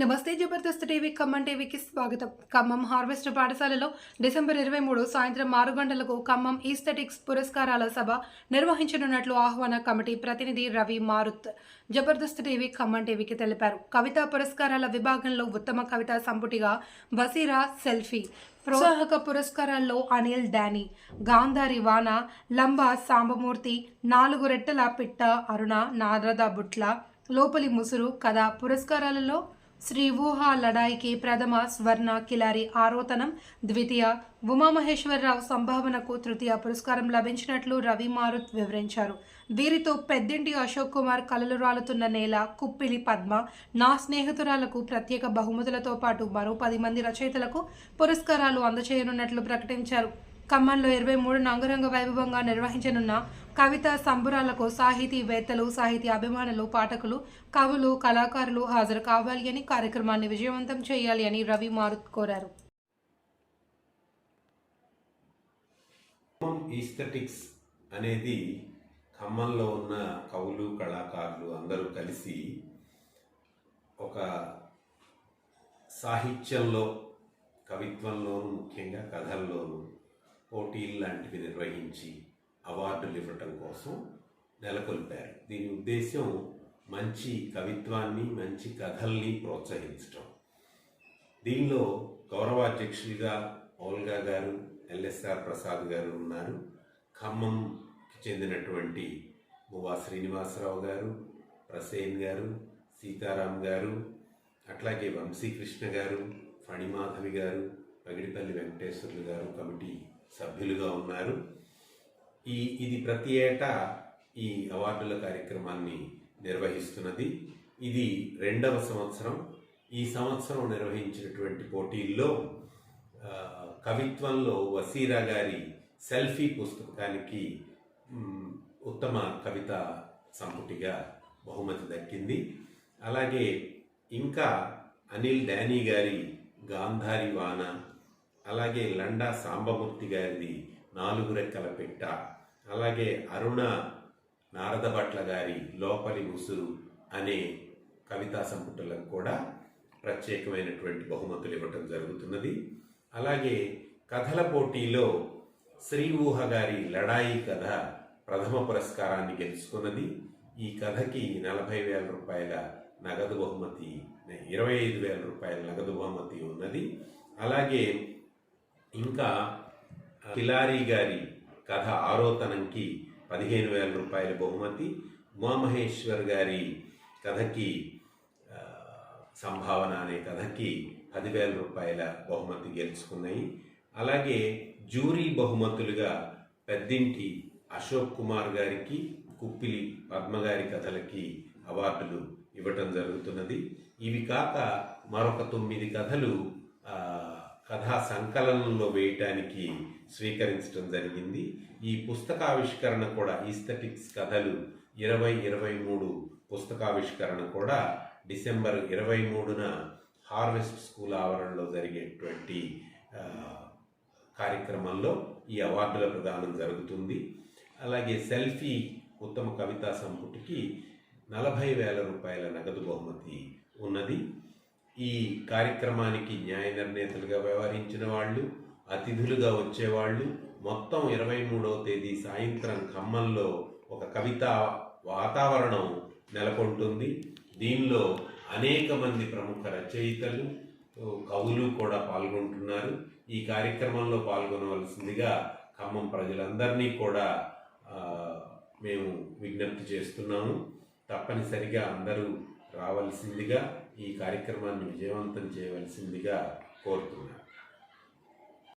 నమస్తే జబర్దస్త్ టీవీ ఖమ్మం టీవీకి స్వాగతం. ఖమ్మం హార్వెస్ట్ పాఠశాలలో డిసెంబర్ ఇరవై మూడు సాయంత్రం ఆరు గంటలకు ఖమ్మం ఈస్థెటిక్స్ పురస్కారాల సభ నిర్వహించనున్నట్లు ఆహ్వాన కమిటీ ప్రతినిధి రవి మారుత్ జబర్దస్త్ టీవీ ఖమ్మం టీవీకి తెలిపారు. కవితా పురస్కారాల విభాగంలో ఉత్తమ కవితా సంపుటిగా వసీరా సెల్ఫీ ప్రోత్సాహక పురస్కారాల్లో అనిల్ డానీ గాంధారి వాన లంబ సాంబమూర్తి నాలుగు రెట్టల పిట్ట అరుణ నారద బుట్ల లోపలి ముసురు కథ పురస్కారాలలో శ్రీ ఊహా లడాయికి ప్రథమ స్వర్ణ కిలారి ఆరోతనం ద్వితీయ ఉమామహేశ్వరరావు సంభావనకు తృతీయ పురస్కారం లభించినట్లు రవి మారుత్ వివరించారు. వీరితో పెద్దింటి అశోక్ కుమార్ కలలు రాలుతున్న నేల కుప్పిలి పద్మ నా స్నేహితురాలకు ప్రత్యేక బహుమతులతో పాటు మరో పది మంది రచయితలకు పురస్కారాలు అందచేయనున్నట్లు ప్రకటించారు. ఖమ్మంలో ఇరవై మూడున అంగరంగ వైభవంగా నిర్వహించనున్న కవిత సంబురాలకు సాహితీవేత్తలు సాహితీ అభిమానులు పాఠకులు కవులు కళాకారులు హాజరు కావాలి అని కార్యక్రమాన్ని విజయవంతం చేయాలి అని రవి మారుత్ కోరారు. ఈస్థెటిక్స్ అనేది ఖమ్మంలో ఉన్న కవులు కళాకారులు అందరూ కలిసి ఒక సాహిత్యంలో కవిత్వంలోనూ ముఖ్యంగా కథల్లోనూ పోటీలు లాంటివి నిర్వహించి అవార్డులు ఇవ్వటం కోసం నెలకొల్పారు. దీని ఉద్దేశం మంచి కవిత్వాన్ని మంచి కథల్ని ప్రోత్సహించటం. దీనిలో గౌరవాధ్యక్షులుగా ఓల్గా గారు ఎల్ఎస్ఆర్ ప్రసాద్ గారు ఉన్నారు. ఖమ్మంకి చెందినటువంటి మువా శ్రీనివాసరావు గారు ప్రసేన్ గారు సీతారాం గారు అట్లాగే వంశీకృష్ణ గారు ఫణిమాధవి గారు పగిడిపల్లి వెంకటేశ్వర్లు గారు కమిటీ సభ్యులుగా ఉన్నారు. ఈ ఇది ప్రతి ఏటా ఈ అవార్డుల కార్యక్రమాన్ని నిర్వహిస్తున్నది. ఇది రెండవ సంవత్సరం. ఈ సంవత్సరం నిర్వహించినటువంటి పోటీల్లో కవిత్వంలో వసీరా గారి సెల్ఫీ పుస్తకానికి ఉత్తమ కవిత సంపుటిగా బహుమతి దక్కింది. అలాగే ఇంకా అనిల్ డానీ గారి గాంధారి వాన అలాగే లండా సాంబమూర్తి గారిది నాలుగు రెక్కల పెట్ట అలాగే అరుణ నారదభట్ల గారి లోపలి ముసురు అనే కవితా సంపుటలకు కూడా ప్రత్యేకమైనటువంటి బహుమతులు ఇవ్వటం జరుగుతున్నది. అలాగే కథల పోటీలో శ్రీ ఊహ గారి లడాయి కథ ప్రథమ పురస్కారాన్ని గెలుచుకున్నది. ఈ కథకి నలభై వేల రూపాయల నగదు బహుమతి ఇరవై ఐదు వేల రూపాయల నగదు బహుమతి ఉన్నది. అలాగే ఇంకా కిలారీ గారి కథ ఆరోతనంకి పదిహేను వేల రూపాయల బహుమతి ఉమామహేశ్వర్ గారి కథకి సంభావన అనే కథకి పదివేల రూపాయల బహుమతి గెలుచుకున్నాయి. అలాగే జూరీ బహుమతులుగా పెద్దింటి అశోక్ కుమార్ గారికి కుప్పిలి పద్మగారి కథలకి అవార్డులు ఇవ్వటం జరుగుతున్నది. ఇవి కాక మరొక తొమ్మిది కథలు ఆ, కథా సంకలనంలో వేయటానికి స్వీకరించడం జరిగింది. ఈ పుస్తకావిష్కరణ కూడా ఈస్థెటిక్స్ కథలు ఇరవై ఇరవై మూడు పుస్తకావిష్కరణ కూడా డిసెంబర్ ఇరవై మూడున హార్వెస్ట్ స్కూల్ ఆవరణలో జరిగేటువంటి కార్యక్రమంలో ఈ అవార్డుల ప్రదానం జరుగుతుంది. అలాగే సెల్ఫీ ఉత్తమ కవితా సంపుటికి నలభై వేల రూపాయల నగదు బహుమతి ఉన్నది. ఈ కార్యక్రమానికి న్యాయ నిర్ణేతలుగా వ్యవహరించిన వాళ్ళు అతిథులుగా వచ్చేవాళ్ళు మొత్తం ఇరవై మూడవ తేదీ సాయంత్రం ఖమ్మంలో ఒక కవిత వాతావరణం నెలకొంటుంది. దీనిలో అనేక మంది ప్రముఖ రచయితలు కవులు కూడా పాల్గొంటున్నారు. ఈ కార్యక్రమంలో పాల్గొనవలసిందిగా ఖమ్మం ప్రజలందరినీ కూడా మేము విజ్ఞప్తి చేస్తున్నాము. తప్పనిసరిగా అందరూ రావలసిందిగా ఈ కార్యక్రమాన్ని విజయవంతం చేయవలసిందిగా కోరుతున్నాను.